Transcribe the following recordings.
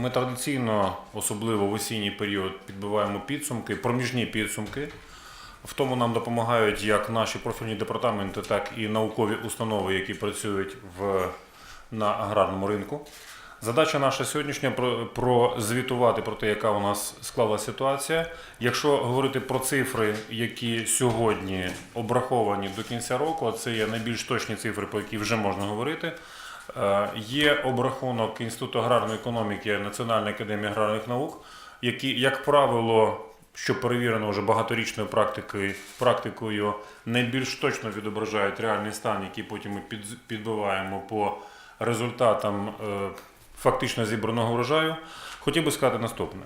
Ми традиційно, особливо в осінній період, підбиваємо підсумки, проміжні підсумки. В тому нам допомагають як наші профільні департаменти, так і наукові установи, які працюють в, на аграрному ринку. Задача наша сьогоднішня про, прозвітувати про те, яка у нас склалася ситуація. Якщо говорити про цифри, які сьогодні обраховані до кінця року, а це є найбільш точні цифри, по які вже можна говорити. Е, Є обрахунок Інституту аграрної економіки Національної академії аграрних наук, які, як правило, що перевірено вже багаторічною практикою, практикою, найбільш точно відображають реальний стан, який потім ми під- підбиваємо по результатам е, фактично зібраного врожаю. Хотів би сказати наступне.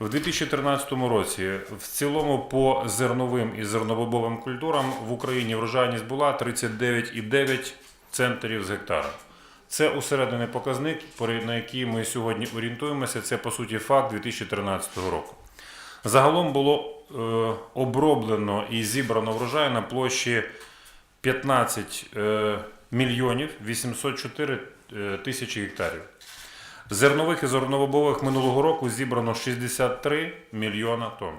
В 2013 році в цілому по зерновим і зернобобовим культурам в Україні врожайність була 39,9 центрів з гектара. Це усереднений показник, на який ми сьогодні орієнтуємося. Це по суті факт 2013 року. Загалом було е, оброблено і зібрано врожай на площі 15 е, мільйонів 804 е, тисячі гектарів. Зернових і зерновобових минулого року зібрано 63 мільйона тонн.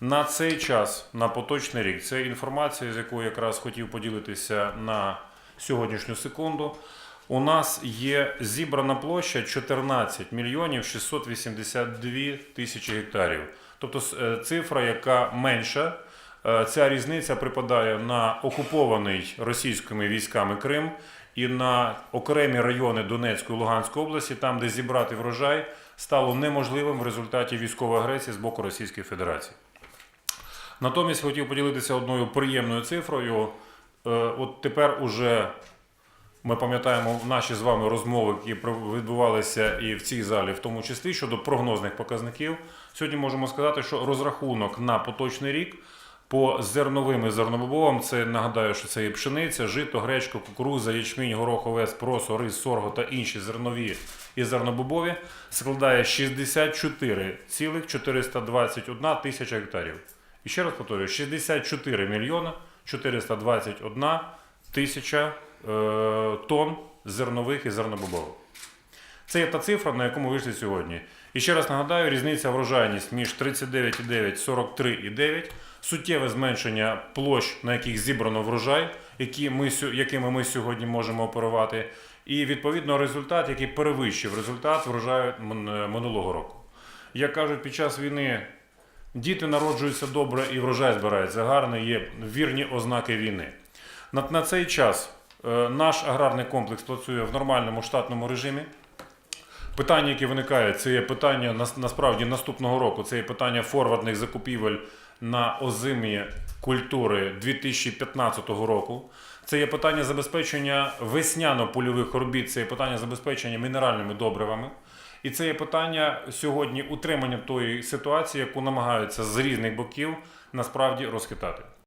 На цей час, на поточний рік, це інформація, з якою якраз хотів поділитися на сьогоднішню секунду. У нас є зібрана площа 14 мільйонів 682 тисячі гектарів. Тобто е, цифра, яка менша. Е, Ця різниця припадає на окупований російськими військами Крим і на окремі райони Донецької Луганської області, там, де зібрати врожай, стало неможливим в результаті військової агресії з боку Російської Федерації. Натомість хотів поділитися одною приємною цифрою. Е, От тепер уже ми пам'ятаємо наші з вами розмови, які відбувалися і в цій залі, в тому числі щодо прогнозних показників. Сьогодні можемо сказати, що розрахунок на поточний рік по зерновим і зернобобовим, це нагадаю, що це і пшениця, жито, гречка, кукуруза, ячмінь, горох, овес, просо, рис, сорго та інші зернові і зернобобові складає 64,421 тисяча гектарів. І ще раз повторюю, 64 мільйона 421 тисяча е, тонн зернових і зернобобових. Це є та цифра, на яку ми вийшли сьогодні. І ще раз нагадаю, різниця врожайність між 39,9 43,9, суттєве зменшення площ, на яких зібрано врожай, які ми, якими ми сьогодні можемо оперувати, і відповідно результат, який перевищив результат врожаю минулого року. Як кажуть, під час війни діти народжуються добре і врожай збирається гарний, є вірні ознаки війни. На, на цей час е, наш аграрний комплекс працює в нормальному штатному режимі. Питання, які виникають, це є питання насправді наступного року. Це є питання форвардних закупівель на озимі культури 2015 року. Це є питання забезпечення весняно-польових робіт, це є питання забезпечення мінеральними добривами. І це є питання сьогодні утримання тої ситуації, яку намагаються з різних боків насправді розхитати.